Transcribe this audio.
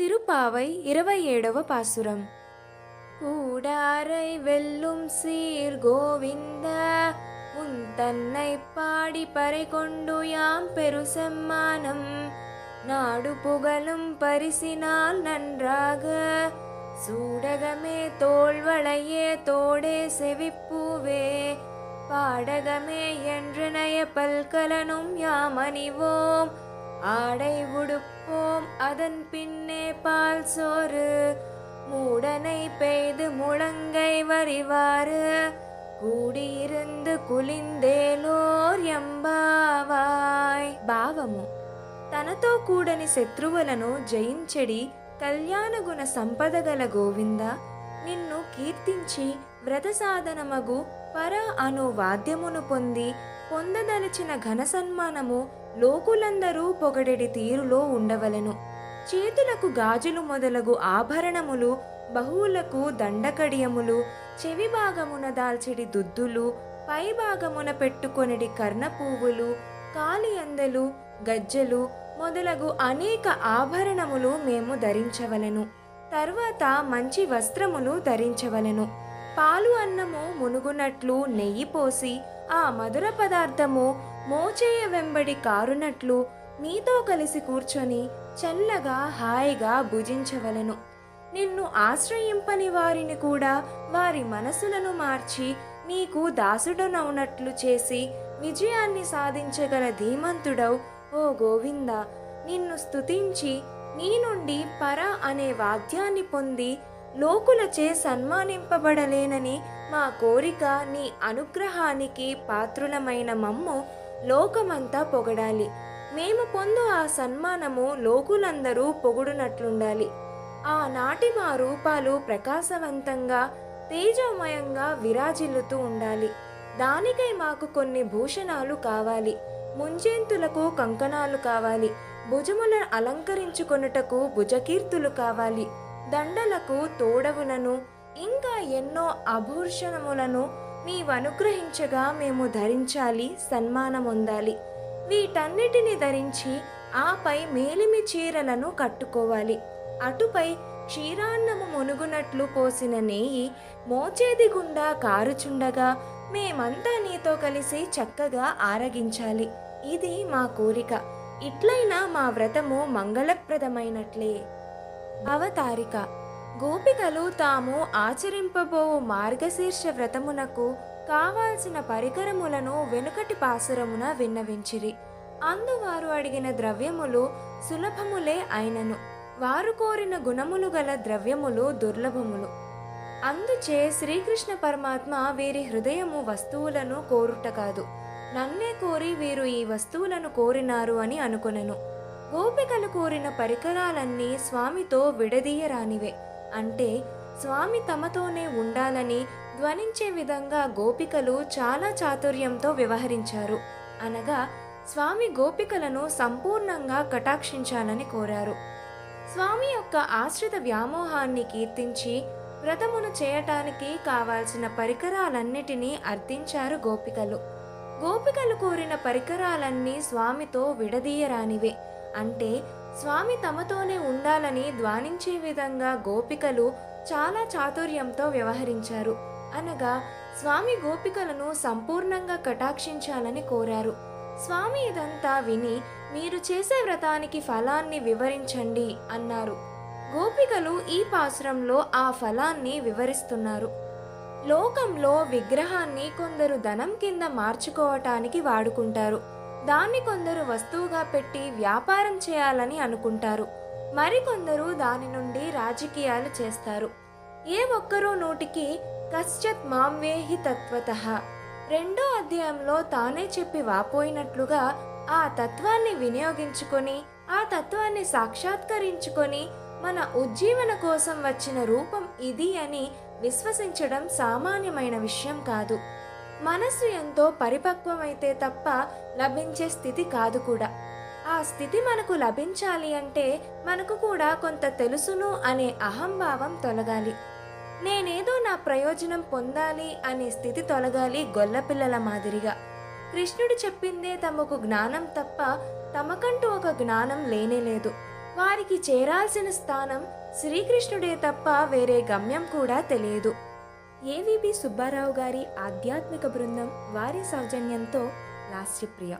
திருப்பாவை இருபை ஏழవ பாசுரம். கூடாரை வெல்லும் சீர் கோவிந்த உன் தன்னை பாடி பறை கொண்டு யாம் பெருசம்மானம். நாடு புகழும் பரிசினால் நன்றாக சூடகமே தோல்வளையே தோடே செவிப்பூவே. பாடகமே என்று நய பல்கலனும் யாமணிவோம் அணிவோம். ஆடை உடுப்போம் அதன் பின்னே பால் சோறு. மூடனை பெய்து முழங்கை வரிவாறு. கூடியிருந்து కులిందేలోర్ ఎంబావాయ్ భావము తనతో కూడని శత్రువులను జయించెడి కళ్యాణగుణ సంపదగల గోవింద నిన్ను కీర్తించి వ్రత సాధనమగు పర అను వాద్యమును పొంది పొందదలిచిన ఘన సన్మానము లోకులందరూ పొగడెడి తీరులో ఉండవలెను. చేతులకు గాజులు మొదలగు ఆభరణములు బహువులకు దండకడియములు చెవి భాగమున దాల్చెడి దుద్దులు పై భాగమున పెట్టుకొనిడి కర్ణ పువ్వులు కాలి అందలు గజ్జెలు మొదలగు అనేక ఆభరణములు మేము ధరించవలెను. తర్వాత మంచి వస్త్రములు ధరించవలెను. పాలు అన్నము మునుగునట్లు నెయ్యి పోసి ఆ మధుర పదార్థము మోచేయ వెంబడి కారునట్లు నీతో కలిసి కూర్చొని చల్లగా హాయిగా భుజించవలెను. నిన్ను ఆశ్రయింపని వారిని కూడా వారి మనసులను మార్చి నీకు దాసుడనవునట్లు చేసి విజయాన్ని సాధించగల ధీమంతుడవు ఓ గోవింద. నిన్ను స్తుతించి నీ నుండి పర అనే వాద్యాన్ని పొంది లోకులచే సన్మానింపబడలేనని మా కోరిక నీ అనుగ్రహానికి పాత్రులమైన మమ్ము లోకమంతా పొగడాలి. మేము పొందు ఆ సన్మానము లోకులందరూ పొగుడునట్లుండాలి. ఆనాటి మా రూపాలు ప్రకాశవంతంగా తేజోమయంగా విరాజిల్లుతూ ఉండాలి. దానికై మాకు కొన్ని భూషణాలు కావాలి. ముంజేంతులకు కంకణాలు కావాలి. భుజములను అలంకరించుకొనుటకు భుజకీర్తులు కావాలి. దండలకు తోడవులను ఇంకా ఎన్నో ఆభూషణములను నీవనుగ్రహించగా మేము ధరించాలి సన్మానమొందాలి. వీటన్నిటిని ధరించి ఆపై మేలిమి చీరలను కట్టుకోవాలి. అటుపై క్షీరాన్నము మునుగునట్లు పోసిన నెయ్యి మోచేది గుండా కారుచుండగా మేమంతా నీతో కలిసి చక్కగా ఆరగించాలి. ఇది మా కోరిక. ఇట్లైనా మా వ్రతము మంగళప్రదమైనట్లే. అవతారిక. గోపికలు తాము ఆచరింపబోవు మార్గశీర్ష వ్రతమునకు కావాల్సిన పరికరములను వెనుకటి పాసురమున విన్నవించిరి. అందువారు అడిగిన ద్రవ్యములు సులభములే అయినను. వారు కోరిన గుణములు గల ద్రవ్యములు దుర్లభములు. అందుచే శ్రీకృష్ణ పరమాత్మ వీరి హృదయము వస్తువులను కోరుట కాదు. నన్నే కోరి వీరు ఈ వస్తువులను కోరినారు అని అనుకొనెను. గోపికలు కోరిన పరికరాలన్నీ స్వామితో విడదీయరానివే. అంటే స్వామి తమతోనే ఉండాలని ధ్వనించే విధంగా గోపికలు చాలా చాతుర్యంతో వ్యవహరించారు. అనగా స్వామి గోపికలను సంపూర్ణంగా కటాక్షించాలని కోరారు. స్వామి యొక్క ఆశ్రిత వ్యామోహాన్ని కీర్తించి వ్రతమును చేయటానికి కావాల్సిన పరికరాలన్నిటినీ అర్థించారు గోపికలు. గోపికలు కోరిన పరికరాలన్నీ స్వామితో విడదీయరానివే. అంటే స్వామి తమతోనే ఉండాలని ధ్వానించే విధంగా గోపికలు చాలా చాతుర్యంతో వ్యవహరించారు. అనగా స్వామి గోపికలను సంపూర్ణంగా కటాక్షించాలని కోరారు. స్వామి ఇదంతా విని మీరు చేసే వ్రతానికి ఫలాన్ని వివరించండి అన్నారు. గోపికలు ఈ పాసురంలో ఆ ఫలాన్ని వివరిస్తున్నారు. లోకంలో విగ్రహాన్ని కొందరు ధనం కింద మార్చుకోవటానికి వాడుకుంటారు. దాన్ని కొందరు వస్తువుగా పెట్టి వ్యాపారం చేయాలని అనుకుంటారు. మరికొందరు దాని నుండి రాజకీయాలు చేస్తారు. ఏ ఒక్కరూ నోటికి కశ్చత్ మాంవేహి తత్వత. రెండో అధ్యాయంలో తానే చెప్పి వాపోయినట్లుగా ఆ తత్వాన్ని వినియోగించుకొని ఆ తత్వాన్ని సాక్షాత్కరించుకొని మన ఉజ్జీవన కోసం వచ్చిన రూపం ఇది అని విశ్వసించడం సామాన్యమైన విషయం కాదు. మనస్సు ఎంతో పరిపక్వమైతే తప్ప లభించే స్థితి కాదు కూడా. ఆ స్థితి మనకు లభించాలి అంటే మనకు కూడా కొంత తెలుసును అనే అహంభావం తొలగాలి. నేనేదో నా ప్రయోజనం పొందాలి అనే స్థితి తొలగాలి గొల్లపిల్లల మాదిరిగా. కృష్ణుడు చెప్పిందే తమకు జ్ఞానం తప్ప తమకంటూ ఒక జ్ఞానం లేనే లేదు. వారికి చేరాల్సిన స్థానం శ్రీకృష్ణుడే తప్ప వేరే గమ్యం కూడా తెలియదు. ఏవిబి సుబ్బారావు గారి ఆధ్యాత్మిక బృందం వారి సౌజన్యంతో లాస్యప్రియ